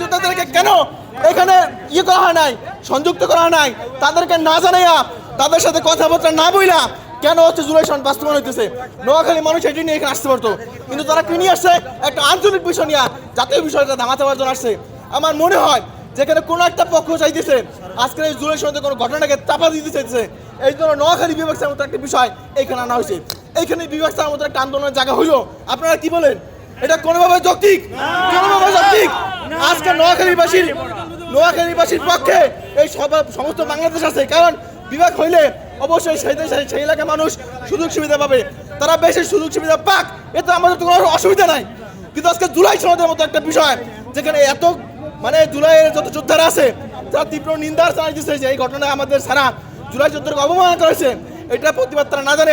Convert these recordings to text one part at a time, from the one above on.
মুক্তিযোদ্ধাদেরকে কেন এখানে ইয়ে করা হয় নাই, সংযুক্ত করা হয় নাই? তাদেরকে না জানাইয়া, তাদের সাথে কথাবার্তা না বইলা কেন হচ্ছে জুলাই সন বাস্তবায়ন হইতেছে? নোয়াখালী মানুষ এটি নিয়ে এখানে আসতে পারতো। কিন্তু তারা কি নিয়ে আসছে? একটা আঞ্চলিক বিষয় নিয়ে, জাতীয় বিষয়টা দামাতে পারার জন্য আসছে। আমার মনে হয় যেখানে কোনো একটা পক্ষ চাইতেছে, আজকের এই জুলাই সনদের কোনো ঘটনাকে চাপা দিতে চাইতেছে, এই জন্য নোয়াখালী বিভাগ স্থানের মতো একটা বিষয় এখানে আনা হয়েছে। এইখানে বিভাগ স্থানের মতো একটা আন্দোলনের জায়গা হইল। আপনারা কি বলেন? এটা কোনোভাবে যৌক্তিক? কোনোভাবে যৌক্তিক? আজকে নোয়াখালীবাসীর নোয়াখালীবাসীর পক্ষে এই সমস্ত বাংলাদেশ আছে। কারণ বিভাগ হইলে অবশ্যই সেই দেশে সেই এলাকার মানুষ সুযোগ সুবিধা পাবে। তারা বেশি সুযোগ সুবিধা পাক, এতে আমাদের তো কোনো অসুবিধা নাই। কিন্তু আজকে জুলাই সনদের মতো একটা বিষয়, যেখানে এত মানে জুলাইয়ের যত যোদ্ধারা আছে, তারা তীব্র নিন্দার জানাই দিচ্ছে যে এই ঘটনায় আমাদের সারা জুলাই যোদ্ধাকে অবমান করেছে। এটা প্রতিবাদ তারা না জানে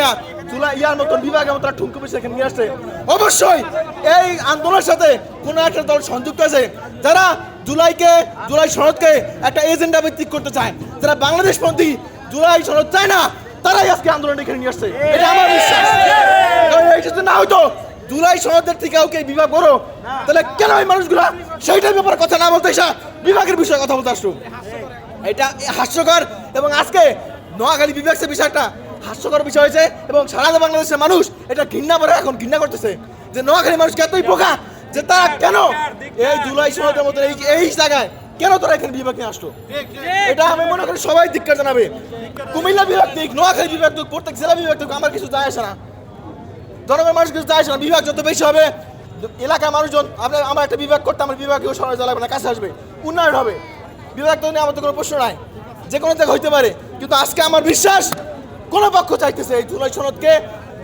জুলাই ইয়ার মতন বিভাগের মতো ঠুমকু পিছিয়ে এখানে নিয়ে আসছে। অবশ্যই এই আন্দোলনের সাথে কোনো একটা দল সংযুক্ত আছে যারা জুলাইকে, জুলাই শরৎকে একটা এজেন্ডা ভিত্তিক করতে চায়। যারা বাংলাদেশপন্থী জুলাই শরৎ চায় না, তারাই আজকে আন্দোলন এখানে নিয়ে আসছে। এটা আমার বিশ্বাস। কারণ না হয়তো জুলাই সনদের থেকে কাউকে বিভাগ করো তাহলে কেন এই মানুষগুলা সেইটার ব্যাপারে কথা না বলতে এসা বিভাগের বিষয়ে কথা বলতে আসছো এটা হাস্যকর এবং আজকে নোয়াখালী বিভাগ সে বিষয়টা হাস্যকর বিষয় হয়েছে এবং সারা বাংলাদেশের মানুষ এটা ঘৃণা করে এখন, ঘৃণা করতেছে। যে নোয়াখালী মানুষকে এতই বোকা যে তারা কেন এই জুলাই সনদের মতো এই এই জায়গায় কেন তারা এখানে বিভাগ নিয়ে আসলো? এটা আমি মনে করি সবাই ধিক্কার জানাবে। কুমিল্লা বিভাগ দিক, নোয়াখালী বিভাগ দিক, প্রত্যেক জেলা বিভাগ দিক, আমার কিছু যায় আসে না। জনগণের মানুষ কিছু যায় আসে না। বিভাগ যত বেশি হবে, এলাকার মানুষজন আমরা আমরা একটা বিভাগ করতে আমার বিভাগীয় শহরে জ্বালাবে না, কাছে আসবে। উন্নয়ন হবে। বিভাগ তো নিয়ে আমাদের কোনো প্রশ্ন নাই। যে কোনো জায়গায় হইতে পারে। কিন্তু আজকে আমার বিশ্বাস কোন পক্ষ চাইতেছে এই জুলাই সনদকে?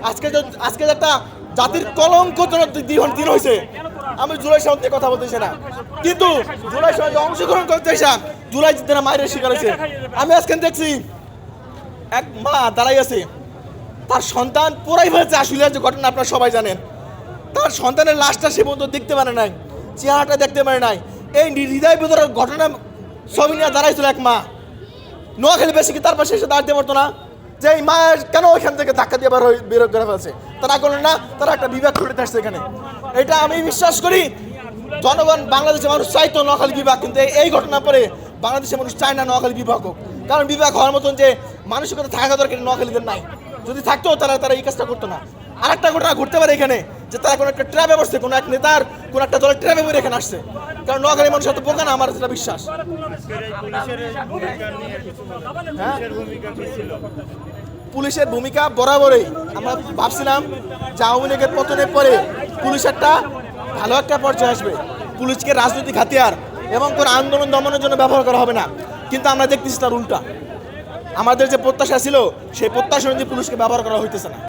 আজকে আজকে একটা জাতির কলঙ্কজনক দিন হয়েছে আমি জুলাই সনদ নিয়ে কথা বলতেছি না। কিন্তু জুলাই সনদে অংশগ্রহণ করতে এসা জুলাই জিতে মায়ের শিকার হয়েছে আমি আজকে দেখছি এক মা দাঁড়াই আছে। তার সন্তান পুরাই ফেলেছে আসলে যে ঘটনা, আপনারা সবাই জানেন। তার সন্তানের লাশটা সে পর্যন্ত দেখতে পারে নাই, চেহারাটা দেখতে পারে নাই। এই হৃদয় বিতরক ঘটনা ছবি নিয়ে দাঁড়াইছিল এক মা। নোয়াখালী বেশি কি তার পাশে এসে দাঁড়াতে পারতো না? যে এই মায়ের কেন ওইখান থেকে ধাক্কা দিয়ে বের বের করে ফেলছে? তারা করলেন না তারা একটা বিভাগ করে আসছে এখানে। এটা আমি বিশ্বাস করি জনগণ বাংলাদেশের মানুষ চাইতো নোয়াখালী বিভাগ কিন্তু এই- ঘটনার পরে বাংলাদেশের মানুষ চায় না নোয়াখালী বিভাগ হোক। কারণ বিভাগ হওয়ার মতন যে মানসিকতা থাকা দরকার নোয়াখালীদের নাই। যদি থাকতো তারা তারা এই কাজটা করতো না। আরেকটা ঘটনা ঘটতে পারে এখানে যে তারা কোনো একটা ট্র্যাপে বসছে কোনো এক নেতার কোনো একটা দলের ট্র্যাপে বসে এখানে আসছে। কারণ নোয়াখালী মানুষ এত বোকা না আমার যেটা বিশ্বাস। হ্যাঁ? পুলিশের ভূমিকা বরাবরই। আমরা ভাবছিলাম যে আওয়ামী লীগের পতনের পরে পুলিশ একটা ভালো একটা পর্যায়ে আসবে। পুলিশকে রাজনৈতিক হাতিয়ার এবং কোনো আন্দোলন দমনের জন্য ব্যবহার করা হবে না। কিন্তু আমরা দেখতেছি তার উল্টা। আমাদের যে প্রত্যাশা ছিল, সেই প্রত্যাশা অনুযায়ী পুলিশকে ব্যবহার করা হইতেছে না।